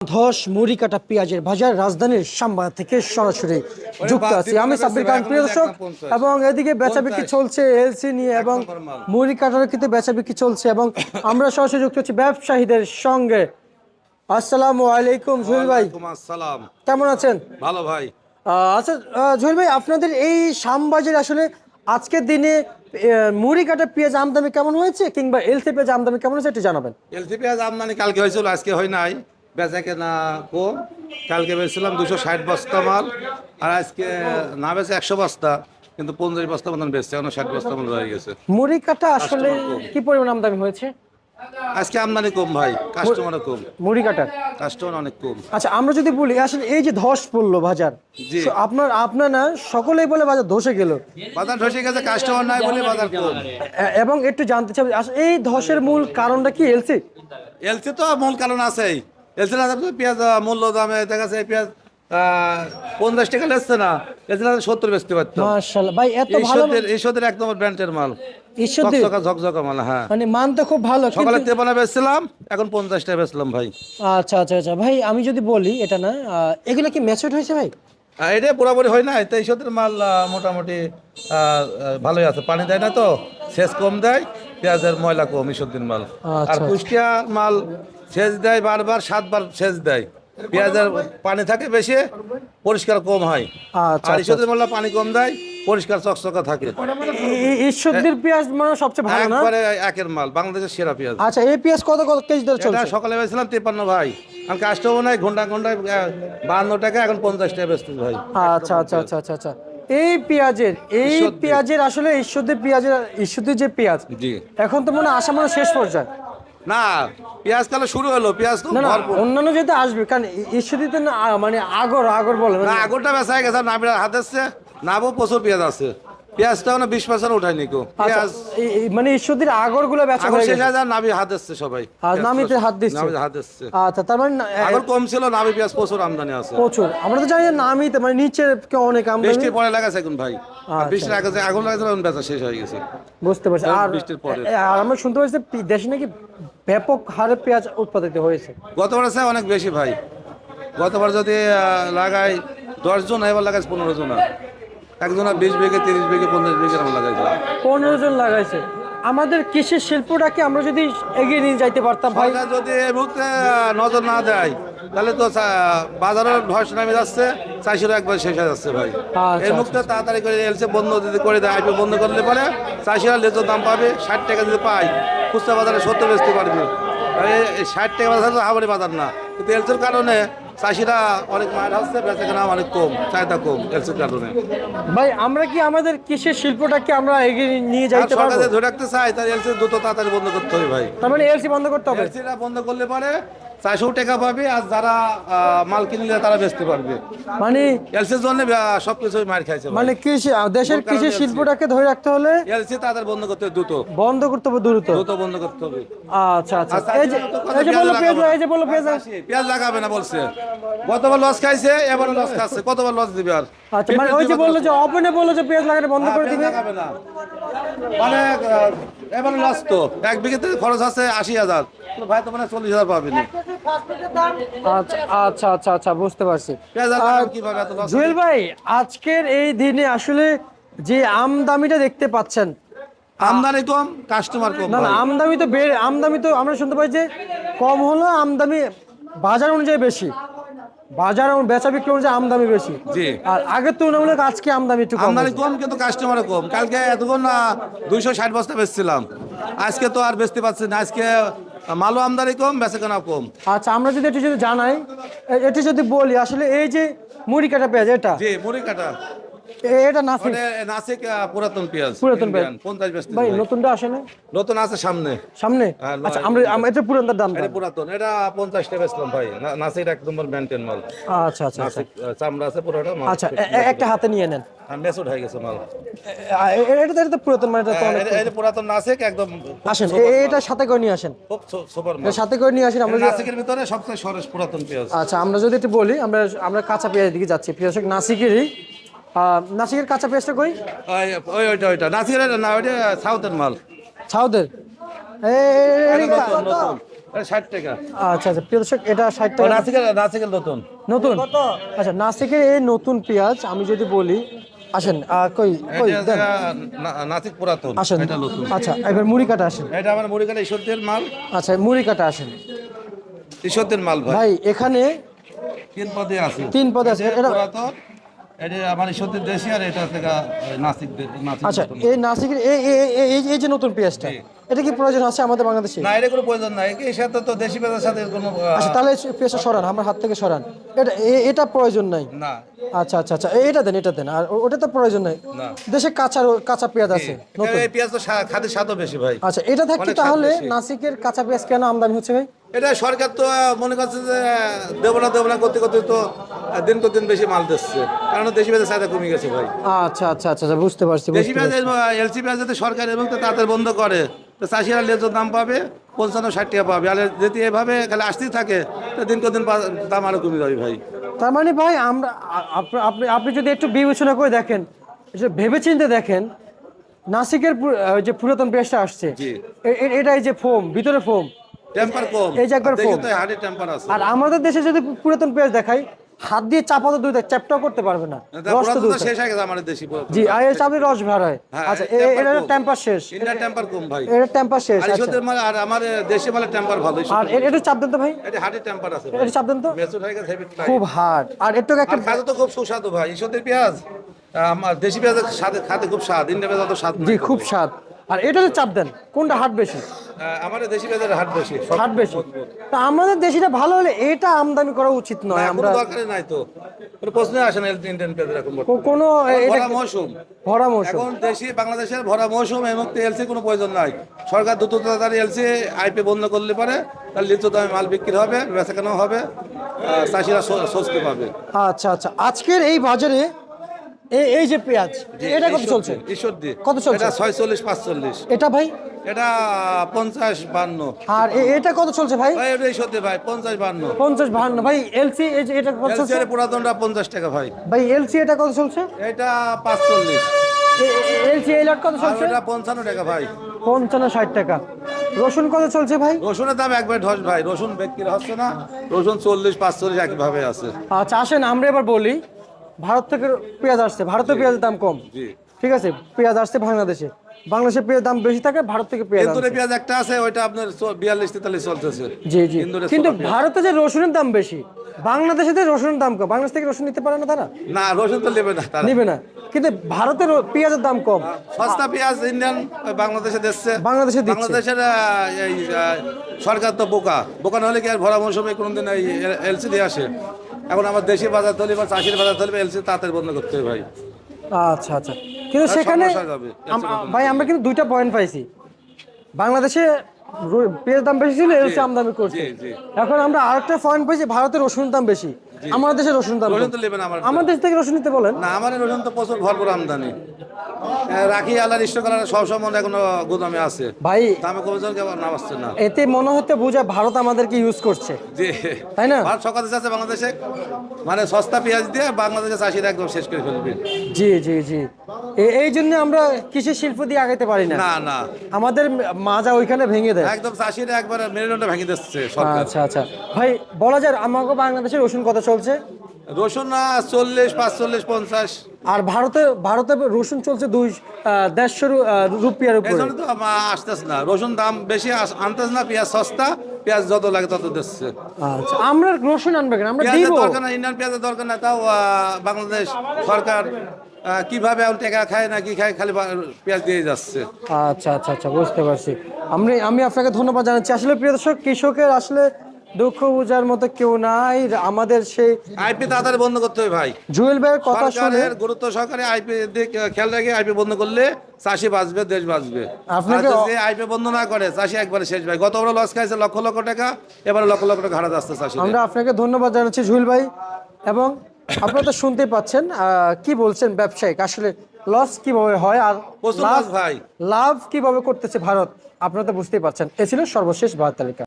ধস মুড়ি কাটা পেঁয়াজের বাজার রাজধানীর সাম্বা থেকে সরাসরি। যুক্ত আছি আমি সাব্বির খান প্রিয় দর্শক এবং এদিকে বেচা বিক্রি চলছে এলসি নিয়ে এবং মুড়ি কাটার কিন্তু বেচা বিক্রি চলছে এবং আমরা সরাসরি যুক্ত হচ্ছি ব্যবসায়ীদের সঙ্গে। আসসালামু আলাইকুম জুয়েল ভাই। আসসালাম। কেমন আছেন? ভালো ভাই। আচ্ছা জুয়েল ভাই আপনাদের এই শামবাজারে আসলে আজকের দিনে মুড়ি কাটা পেঁয়াজ আমদানি কেমন হয়েছে কিংবা এলসি পেঁয়াজ আমদানি কেমন হয়েছে একটু জানাবেন। এলসি পেঁয়াজ আমদানি কালকে হয়েছিল আজকে হয় নাই। বেচা কেনা কম কালকে বেচছিলাম দুশো ষাট বস্তা মাল আর আজকে না বেচে একশো বস্তা কিন্তু পঞ্চাশ বস্তা মতন বেচছে এখন ষাট বস্তা মাল হয়ে গেছে। মুড়ি কাটা আসলে কি পরিমাণ আমদানি হয়েছে? আজকে আমদানি কম ভাই কাস্টমারও কম। মুড়ি কাটার? কাস্টমার অনেক কম। আচ্ছা আমরা যদি বলি আসলে এই যে ধস পড়ল বাজার জি। আপনার আপনার না সকলেই বলে বাজার ধসে গেল। বাজার ধসে গেছে কাস্টমার নাই বলে বাজার কম। এবং একটু জানতে চাই এই ধসের মূল কারণটা কি এলসি এলসি তো মূল কারণ আছেই। না থাকলে পেঁয়াজ মূল্য দামে দেখা যাচ্ছে পেঁয়াজ পঞ্চাশ টাকা লেসছে না। সত্তর বেচতে পারতো মাশাআল্লাহ। ভাই এত ভালো সদের এই সদের ব্র্যান্ডের মাল। ঈশ্বরদের ঝকঝকা ঝকঝকা মাল হ্যাঁ। মানে মান তো খুব ভালো সকালে তেপানা বেচছিলাম এখন পঞ্চাশটা বেচলাম ভাই। আচ্ছা আচ্ছা আচ্ছা। ভাই আমি যদি বলি এটা না এগুলো কি ম্যাচুরড হয়েছে ভাই? এটা পুরাপুরি হয় না তো এই মাল মোটামুটি ভালোই আছে। পানি দেয় না তো শেষ কম দেয় পেঁয়াজের ময়লা কম এই মাল। আর। কুষ্টিয়া মাল সেচ দেয় বারবার সাতবার সেচ দেয়। পেঁয়াজের পানি থাকে বেশি পরিষ্কার কম হয়। আচ্ছা আর এই সদের পানি কম দেয় পরিষ্কার চকচকা থাকে। ঈশ্বরদের পেঁয়াজ মানে সবচেয়ে ভালো না? একবারে একের মাল বাংলাদেশের সেরা পেঁয়াজ। আচ্ছা এই পেঁয়াজ কত কত কেজি দর এটা চলছে? সকালে বেছিলাম তিপ্পান্ন ভাই। আমি কাস্টমার নাই ঘণ্টা ঘন্টায় বাহান্ন টাকা এখন পঞ্চাশ টাকা বেচতে ভাই। আচ্ছা আচ্ছা আচ্ছা আচ্ছা আচ্ছা। এই পেঁয়াজের এই। পেঁয়াজের আসলে ঈশ্বরদের পেঁয়াজের ঈশ্বরদের যে পেঁয়াজ জি। এখন তো মনে হয় আসা মানে শেষ পর্যায়ে। না পেঁয়াজ কালে শুরু হলো পেঁয়াজ তো না অন্যান্য যেতে আসবে কারণ ঈশ্বরদীতে না মানে আগর আগর বলে না আগরটা বেচা হয়ে গেছে নাবির হাত আসছে নাবও প্রচুর পেঁয়াজ আছে। বিশ পার্সেন্ট উঠায়নি কো আচ্ছা, পেঁয়াজ মানে আগরগুলো বেচা হয়ে গেছে। হাজার নাবি হাত আসছে সবাই। নামিতে হাত দিচ্ছে। হাত আসছে আচ্ছা তার মানে আগর কম ছিল নাবি পেঁয়াজ প্রচুর আমদানি আছে। প্রচুর। আমরা তো জানি নামিতে মানে নিচে কে অনেক আমদানি। বৃষ্টির পরে লাগাছে এখন ভাই। আচ্ছা। বৃষ্টির আগে যে আগুন লাগাছে বেচা শেষ হয়ে গেছে। বুঝতে পারছি। আর বৃষ্টির পরে। আর আমরা শুনতে পাচ্ছি দেশে নাকি ব্যাপক হারে পেঁয়াজ উৎপাদিত হয়েছে। গতবার আছে অনেক বেশি ভাই। গতবার যদি লাগাই দশ জন এবার লাগাইছে পনেরো জন একজনা বিশ বিঘে তিরিশ বিঘে পঞ্চাশ বিঘে আমরা লাগাইছে। পনেরো জন লাগাইছে। আমাদের কৃষি শিল্পটাকে আমরা যদি এগিয়ে নিয়ে যাইতে পারতাম ভাই। যদি এই মুহূর্তে নজর না দেয় তাহলে তো বাজারের ধস নামে যাচ্ছে চাষিরা একবার শেষ হয়ে যাচ্ছে ভাই। আচ্ছা, এই মুহূর্তে তাড়াতাড়ি করে এলসে বন্ধ যদি করে দেয় আইপি বন্ধ করলে পরে চাষিরা লেজর দাম পাবে ষাট টাকা যদি পায় খুচরা বাজারে সত্তর বেচতে পারবে। ষাট টাকা বাজার তো হাবারি বাজার না। কিন্তু এলসের কারণে চাষিরা অনেক মায়ের হচ্ছে বেঁচে কেনা অনেক কম চাহিদা কম এলসের কারণে। ভাই আমরা কি আমাদের কৃষি শিল্পটাকে আমরা এগিয়ে নিয়ে যাই যাইতে পারব? যদি ধরে রাখতে চাই তাহলে এলসি দ্রুত তাড়াতাড়ি বন্ধ করতে হবে ভাই। তার মানে এলসি বন্ধ করতে হবে? এলসিটা বন্ধ করলে পরে চারশো টাকা পাবে আর যারা মাল কিনলে তারা বেচতে পারবে। মানে এলসির জন্য সব কিছুই মার খাইছে মানে কৃষি দেশের কৃষি শিল্পটাকে ধরে রাখতে হলে এলসি তাদের বন্ধ করতে হবে দ্রুত। বন্ধ করতে হবে দ্রুত। দ্রুত বন্ধ করতে হবে। আচ্ছা আচ্ছা। এই যে পেঁয়াজ বলল পেঁয়াজ এই যে বলল পেঁয়াজ। পেঁয়াজ লাগাবে না বলছে। গতবার লস খাইছে এবার লস খাচ্ছে। কতবার লস দিবে আর? আচ্ছা মানে ওই যে বলল যে ওপেনে বলল যে পেঁয়াজ লাগানো বন্ধ করে দিবে। লাগাবে না। মানে এবার লস তো। এক বিঘেতে খরচ আছে আশি হাজার। তো ভাই তো মানে চল্লিশ হাজার পাবেন আচ্ছা আচ্ছা আচ্ছা আচ্ছা বুঝতে পারছি। জুয়েল ভাই আজকের এই দিনে আসলে যে আমদামিটা দেখতে পাচ্ছেন আমদানি কম কাস্টমার কম না না আমদামি তো বেড়ে আমদামি তো আমরা শুনতে পাই যে কম হলো আমদামি বাজার অনুযায়ী বেশি। বাজার বেচা বিক্রি অনুযায়ী আমদামি বেশি। জি। আর আগের তুলনামূলক আজকে আমদামি একটু আমদানি কম কিন্তু কাস্টমারও কম। কালকে এতক্ষণ দুইশো ষাট বস্তা বেচছিলাম। আজকে তো আর বেচতে পারছি না। আজকে মালও আমদানি কম বেচাকেনা কম। আচ্ছা আমরা যদি এটি যদি জানাই এটি যদি বলি আসলে এই যে মুড়ি কাটা পেঁয়াজ এটা? জি মুড়ি কাটা। এটা নাসিক। নাসিক পুরাতন পেঁয়াজ পুরাতন পেঁয়াজ। Indian, পঞ্চাশ বেচতে ভাই ভাই। নতুনটা আসে না? নতুন আছে সামনে। সামনে? হ্যাঁ, আচ্ছা আমরা এটা দাম এটা পুরাতন। এটা পঞ্চাশ টাকা বেচলাম ভাই। নাসিক মেনটেন মাল। আচ্ছা আচ্ছা আচ্ছা। নাসিক চামড়া আছে পুরোটা মাল আচ্ছা একটা হাতে নিয়ে নেন। মেসুড হয়ে গেছে মাল। এটা তো- পুরাতন মানে এটা হ্যাঁ, এটা- পুরাতন। নাসিক একদম আসেন এটা সাথে করে নিয়ে আসেন। খুব সুপার মাল। সাথে করে নিয়ে আসেন আমরা নাসিকের ভিতরে সবচেয়ে সরেস পুরাতন পেঁয়াজ। আচ্ছা আমরা যদি একটু বলি আমরা আমরা কাঁচা পেঁয়াজ দিকে যাচ্ছি। পেঁয়াজ নাসিকেরই নাসিকের কাঁচা পেঁয়াজটা কই ওই ওই ওইটা ওইটা নাসিকের না ওইটা সাউথের মাল এটা ষাট টাকা আচ্ছা আচ্ছা প্রিয় দর্শক এটা ষাট টাকা নাসিকের নাসিকের নতুন নতুন আচ্ছা নাসিকের এই নতুন পেঁয়াজ আমি যদি বলি আসেন কই নাসিক পুরাতন আসেন এটা নতুন আচ্ছা এবার মুড়ি কাটা আসেন এটা আমার মুড়িকাটা ঈশ্বরদের মাল আচ্ছা মুড়ি কাটা আসেন ঈশ্বরদের মাল ভাই ভাই এখানে তিন পদে আছে তিন পদে আছে। এটা এটা- পুরাতন আচ্ছা নতুন। এই নাসিকের এই যে নতুন পেঁয়াজটা। এটা কি প্রয়োজন আছে আমাদের বাংলাদেশে? না এটা কোনো প্রয়োজন নাই। এর সাথে তো দেশি পেঁয়াজের সাথে কোনো আচ্ছা তাহলে পেঁয়াজটা সরান আমার হাত থেকে সরান। এটা এটা প্রয়োজন নাই? না। আচ্ছা আচ্ছা আচ্ছা এটা দেন এটা দেন। আর ওটা তো প্রয়োজন নাই। না। দেশে কাঁচা কাঁচা পেঁয়াজ আছে নতুন। এই পেঁয়াজ তো খাদের স্বাদও বেশি ভাই। আচ্ছা এটা থাকতে তাহলে নাসিকের কাঁচা পেঁয়াজ কেন আমদানি হচ্ছে ভাই? এটা সরকার তো মনে করছে যে দেবো না দেবো না করতে করতে তো দিন দিন দিন বেশি মাল দিচ্ছে। কারণ দেশি পেঁয়াজের চাহিদা কমে গেছে ভাই। আচ্ছা আচ্ছা আচ্ছা আচ্ছা, বুঝতে পারছি দেশি পেঁয়াজ। এলসি পেঁয়াজ যাতে সরকার এবং তো তাদের বন্ধ করে তো চাষিরা লেজর দাম পাবে পঞ্চান্ন ষাট টাকা পাবে। আর যদি এভাবে খালি আসতেই থাকে তো দিন দিন দাম আরও কমে যাবে ভাই। তার মানে ভাই আমরা আপনি আপনি যদি একটু বিবেচনা করে দেখেন ভেবে চিন্তে দেখেন নাসিকের যে পুরাতন পেঁয়াজটা আসছে জি। এ- এ- এটা এই যে ফোম ভিতরে ফোম টেম্পার কম। এই যে একবার আছে। আর আমাদের দেশে যদি পুরাতন পেঁয়াজ দেখাই হাত দিয়ে চাপা তো দুই চ্যাপটাও করতে পারবে না। তা রস তো তো শেষ হয়ে গেছে আমাদের দেশি। জি আর এর চাপে রস ভার হয় হ্যাঁ, আচ্ছা এই এটা। টেম্পার শেষ। ইন্ডিয়ার টেম্পার কম ভাই। এটা টেম্পার শেষ আর আচ্ছা। ঈশ্বরদের মাল আর আমার দেশি মালে টেম্পার ভালো আর এটা চাপ দেন তো ভাই। এটা হাড়ি টেম্পার আছে এটা চাপ দেন তো। মেচুর হয়ে গেছে খুব হার্ড আর একটু একটা আর তো খুব সুস্বাদু ভাই। ঈশ্বরদের পেঁয়াজ আমার দেশি পেঁয়াজের সাথে খাতে খুব স্বাদ ইন্ডিয়া পেঁয়াজ তো স্বাদ জি খুব স্বাদ। আর এটা তো চাপ দেন। কোনটা হাট বেশি? আমার দেশি পেঁয়াজের হাট বেশি। হাট বেশি। তা আমাদের দেশিটা ভালো হলে এটা আমদানি করা উচিত নয় আমরা নাই তো। কোনো আসে না ইন্ডিয়ান পেঁয়াজ এরকম কোনো ভরা মৌসুম। ভরা মৌসুম। এখন দেশি বাংলাদেশের ভরা মৌসুম এই মুহূর্তে এলসি কোনো প্রয়োজন নাই। সরকার দ্রুত তাড়াতাড়ি এলসি আইপি বন্ধ করলে পরে তার লিচু দামে মাল বিক্রি হবে বেচাকেনাও হবে চাষিরা স্বস্তি পাবে। আচ্ছা আচ্ছা। আজকের এই বাজারে এই এই যে পেঁয়াজ এটা কত চলছে? কত চলছে? এটা ছয়চল্লিশ পাঁচচল্লিশ। এটা ভাই? এটা পঞ্চাশ বান্ন। আর এটা কত চলছে ভাই? ভাই এটা ঈশ্বর ভাই পঞ্চাশ বান্ন। পঞ্চাশ বাহান্ন ভাই এলসি এটা কত চলছে? পুরাতনটা পঞ্চাশ টাকা ভাই। ভাই এলসি এটা কত চলছে? এটা পাঁচচল্লিশ। এলসি এই লট কত চলছে? ওটা পঞ্চান্ন টাকা ভাই। পঞ্চান্ন ষাট টাকা। রসুন কত চলছে ভাই? রসুনের দাম একবার ধস ভাই। রসুন বিক্রি হচ্ছে না। রসুন চল্লিশ পাঁচচল্লিশ একইভাবে আছে। আচ্ছা আসেন আমরা এবার বলি ভারত থেকে পেঁয়াজ আসছে। ভারতের পেঁয়াজের দাম কম। ঠিক আছে? পেঁয়াজ আসছে বাংলাদেশে। বাংলাদেশে পেঁয়াজ দাম বেশি থাকে ভারত থেকে পেঁয়াজ ইন্দুরে। পেঁয়াজ একটা আছে ওইটা আপনার চ- বিয়াল্লিশ তেতাল্লিশ চলতেছে। জি জি। কিন্তু ভারতে যে রসুনের দাম বেশি বাংলাদেশে যে রসুনের দাম কম বাংলাদেশ থেকে রসুন নিতে পারে না তারা? না রসুন তো নেবে না তারা। নিবে না। কিন্তু ভারতের পেঁয়াজের দাম কম। সস্তা পেঁয়াজ ইন্ডিয়ান বাংলাদেশে দিচ্ছে। বাংলাদেশে দিচ্ছে। বাংলাদেশের এই সরকার তো বোকা। বোকা না হলে কি আর ভরা মৌসুমে কোনোদিন এই এলসি দিয়ে আসে? এখন আমার দেশি বাজার তলি বা চাষির বাজার তলি এলসি তাড়াতাড়ি বন্ধ করতে হবে ভাই। আচ্ছা আচ্ছা। কিন্তু সেখানে ভাই আমরা কিন্তু দুইটা পয়েন্ট পাইছি। বাংলাদেশে পেঁয়াজ দাম বেশি ছিল এলসি আমদানি করছে। এখন আমরা আরেকটা পয়েন্ট পাইছি ভারতের রসুনের দাম বেশি। আমাদের দেশে রসুন দাম রসুন তো নেবে না আমার আমার দেশ থেকে রসুন নিতে বলেন? না আমার রসুন তো প্রচুর ভরপুর আমদানি। রাখি সব সময় এখনও গুদামে আছে। ভাই দামে কেমন নাম আসছে না। এতে মনে হতে বোঝা ভারত আমাদেরকে ইউজ করছে। জি। তাই না? ভারত সকালে যাচ্ছে বাংলাদেশে। মানে সস্তা পেঁয়াজ দিয়ে বাংলাদেশে চাষিরা একদম শেষ করে ফেলবে। জি জি জি। এই জন্য আমরা কৃষি শিল্প দিয়ে আগাইতে পারি না। না না। আমাদের মাজা ওইখানে ভেঙে দেয়। একদম চাষিরা একবার মেরুদণ্ড ভেঙে দিচ্ছে আচ্ছা আচ্ছা। ভাই বলা যায় আমাকে বাংলাদেশের রসুন কত চলছে? রসুন না চল্লিশ পাঁচচল্লিশ পঞ্চাশ। আর ভারতে ভারতে রসুন চলছে দুই দেড়শো রুপিয়ার উপরে। তো আসতেছে না। রসুন দাম বেশি আনতেছে না পেঁয়াজ সস্তা পেঁয়াজ যত লাগে তত দিচ্ছে। আচ্ছা আমরা রসুন আনবে কেন? আমরা দিব। দরকার না ইন্ডিয়ান পেঁয়াজের দরকার না তাও বাংলাদেশ সরকার কীভাবে এখন টাকা খায় না কি খায় খালি পেঁয়াজ দিয়ে যাচ্ছে। আচ্ছা আচ্ছা আচ্ছা বুঝতে পারছি। আমি আমি আপনাকে ধন্যবাদ জানাচ্ছি। আসলে প্রিয় দর্শক কৃষকের আসলে দুঃখ বোঝার মতো কেউ নাই। আমাদের সেই আইপি তাড়াতাড়ি বন্ধ করতে হবে ভাই। জুয়েল ভাইয়ের কথা শুনে গুরুত্ব সহকারে আইপি খেয়াল রেখে আইপি বন্ধ করলে চাষি বাঁচবে দেশ বাঁচবে। আপনাকে- যদি আইপি বন্ধ না করে চাষি একবারে শেষ ভাই। গত বড় লস খাইছে লক্ষ লক্ষ টাকা এবারে লক্ষ লক্ষ টাকা হারা যাচ্ছে চাষি আমরা আপনাকে ধন্যবাদ জানাচ্ছি জুয়েল ভাই। এবং আপনারা তো শুনতেই পাচ্ছেন আহ, কি বলছেন ব্যবসায়িক? আসলে লস কীভাবে হয় আর লাভ ভাই। লাভ কীভাবে করতেছে ভারত? আপনারা তো বুঝতেই পারছেন। এ ছিল সর্বশেষ ভারত তালিকা